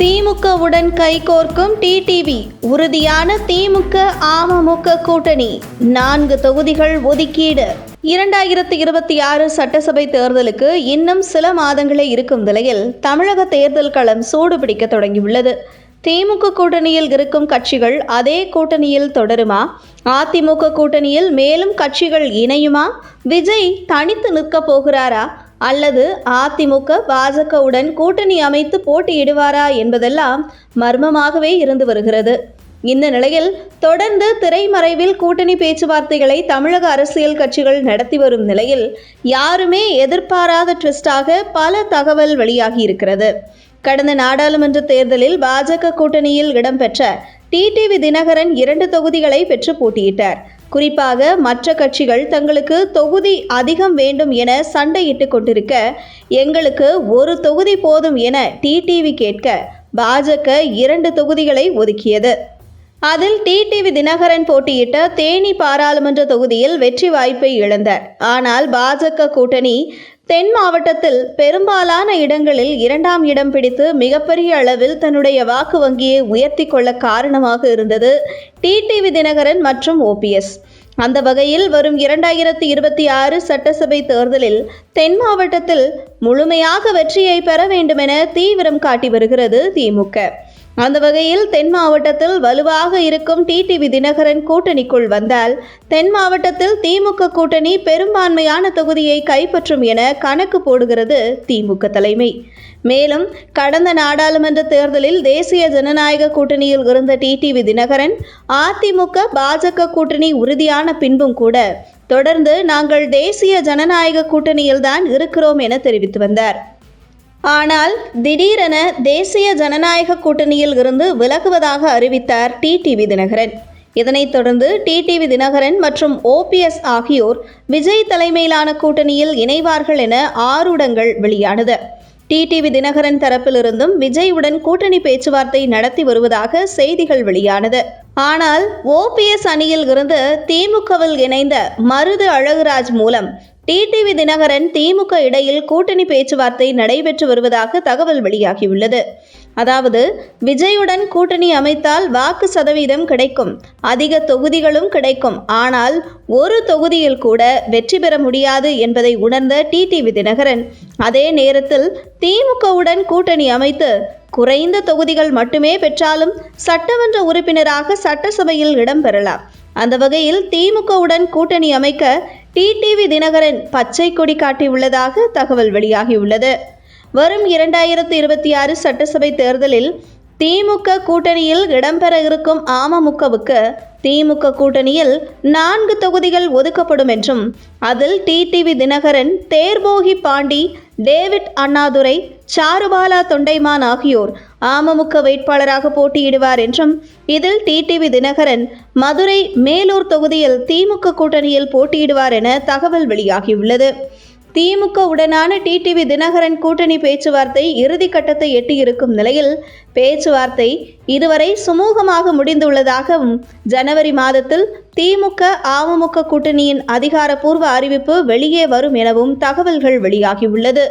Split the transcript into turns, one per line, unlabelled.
திமுகவுடன் கைகோர்க்கும் டிடிவி உறுதியான திமுக அமமுக கூட்டணி. நான்கு தொகுதிகள் ஒதுக்கீடு. இரண்டாயிரத்தி இருபத்தி ஆறு சட்டசபை தேர்தலுக்கு இன்னும் சில மாதங்களே இருக்கும் நிலையில் தமிழக தேர்தல் களம் சூடுபிடிக்க தொடங்கியுள்ளது. திமுக கூட்டணியில் இருக்கும் கட்சிகள் அதே கூட்டணியில் தொடருமா? அதிமுக கூட்டணியில் மேலும் கட்சிகள் இணையுமா? விஜய் தனித்து நிற்கப் போகிறாரா? அல்லது அதிமுக பாஜகவுடன் கூட்டணி அமைத்து போட்டியிடுவாரா என்பதெல்லாம் மர்மமாகவே இருந்து வருகிறது. இந்த நிலையில் தொடர்ந்து திரைமறைவில் கூட்டணி பேச்சுவார்த்தைகளை தமிழக அரசியல் கட்சிகள் நடத்தி வரும் நிலையில் யாருமே எதிர்பாராத ட்விஸ்டாக பல தகவல் வெளியாகி இருக்கிறது. கடந்த நாடாளுமன்ற தேர்தலில் பாஜக கூட்டணியில் இடம்பெற்ற டிடிவி தினகரன் இரண்டு தொகுதிகளை பெற்று போட்டியிட்டார். குறிப்பாக மற்ற கட்சிகள் தங்களுக்கு தொகுதி அதிகம் வேண்டும் என சண்டையிட்டு கொண்டிருக்க எங்களுக்கு ஒரு தொகுதி போதும் என டிடிவி கேட்க பாஜக இரண்டு தொகுதிகளை ஒதுக்கியது. அதில் டிடிவி தினகரன் போட்டியிட்ட தேனி பாராளுமன்ற தொகுதியில் வெற்றி வாய்ப்பை இழந்தார். ஆனால் பாஜக கூட்டணி தென் மாவட்டத்தில் பெரும்பாலான இடங்களில் இரண்டாம் இடம் பிடித்து மிகப்பெரிய அளவில் தன்னுடைய வாக்கு வங்கியை உயர்த்தி கொள்ள காரணமாக இருந்தது டிடிவி தினகரன் மற்றும் ஓபிஎஸ் அந்த வகையில் வரும் இரண்டாயிரத்தி இருபத்தி ஆறு சட்டசபை தேர்தலில் தென் மாவட்டத்தில் முழுமையாக வெற்றியை பெற வேண்டுமென தீவிரம் காட்டி வருகிறது திமுக அந்த வகையில் தென் மாவட்டத்தில் வலுவாக இருக்கும் டிடிவி தினகரன் கூட்டணிக்குள் வந்தால் தென் மாவட்டத்தில் திமுக கூட்டணி பெரும்பான்மையான தொகுதியை கைப்பற்றும் என கணக்கு போடுகிறது திமுக தலைமை. மேலும் கடந்த நாடாளுமன்ற தேர்தலில் தேசிய ஜனநாயக கூட்டணியில் இருந்த டிடிவி தினகரன் அதிமுக பாஜக கூட்டணி உறுதியான பின்பும் கூட தொடர்ந்து நாங்கள் தேசிய ஜனநாயக கூட்டணியில்தான் இருக்கிறோம் என தெரிவித்து வந்தார். ஆனால் திடீரென தேசிய ஜனநாயக கூட்டணியில் இருந்து விலகுவதாக அறிவித்தார் டிடிவி தினகரன். இதனைத் தொடர்ந்து டிடிவி தினகரன் மற்றும் ஓபிஎஸ் ஆகியோர் விஜய் தலைமையிலான கூட்டணியில் இணைவார்கள் என ஆரூடங்கள் வெளியானது. டிடிவி தினகரன் தரப்பிலிருந்தும் விஜயுடன் கூட்டணி பேச்சுவார்த்தை நடத்தி வருவதாக செய்திகள் வெளியானது. ஆனால் ஓபிஎஸ் அணியில் இருந்து திமுகவில் இணைந்த மருது அழகுராஜ் மூலம் டிடிவி தினகரன் திமுக இடையில் கூட்டணி பேச்சுவார்த்தை நடைபெற்று வருவதாக தகவல் வெளியாகியுள்ளது. அதாவது விஜயுடன் கூட்டணி அமைத்தால் வாக்கு சதவீதம் கிடைக்கும் அதிக தொகுதிகளும் கிடைக்கும். ஆனால் ஒரு தொகுதியில் கூட வெற்றி பெற முடியாது என்பதை உணர்ந்த டிடிவி தினகரன் அதே நேரத்தில் திமுகவுடன் கூட்டணி அமைத்து குறைந்த தொகுதிகள் மட்டுமே பெற்றாலும் சட்டமன்ற உறுப்பினராக சட்டசபையில் இடம் பெறலாம் அந்த வகையில் திமுகவுடன் கூட்டணி அமைக்க டிடிவி தினகரன் பச்சை கொடி காட்டியுள்ளதாக தகவல் வெளியாகியுள்ளது. வரும் இரண்டாயிரத்து இருபத்தி ஆறு சட்டசபை தேர்தலில் திமுக கூட்டணியில் இடம்பெற இருக்கும் அமமுகவுக்கு திமுக கூட்டணியில் நான்கு தொகுதிகள் ஒதுக்கப்படும் என்றும் அதில் டிடிவி தினகரன் தேர்போகி பாண்டி டேவிட் அண்ணாதுரை சாருபாலா தொண்டைமான் ஆகியோர் அமமுக வேட்பாளராக போட்டியிடுவார் என்றும் இதில் டிடிவி தினகரன் மதுரை மேலூர் தொகுதியில் திமுக கூட்டணியில் போட்டியிடுவார் என தகவல் வெளியாகியுள்ளது. திமுக உடனான டிடிவி தினகரன் கூட்டணி பேச்சுவார்த்தை இறுதி கட்டத்தை எட்டியிருக்கும் நிலையில் பேச்சுவார்த்தை இதுவரை சுமூகமாக முடிந்துள்ளதாகவும் ஜனவரி மாதத்தில் திமுக அமமுக கூட்டணியின் அதிகாரப்பூர்வ அறிவிப்பு வெளியே வரும் எனவும் தகவல்கள் வெளியாகியுள்ளது.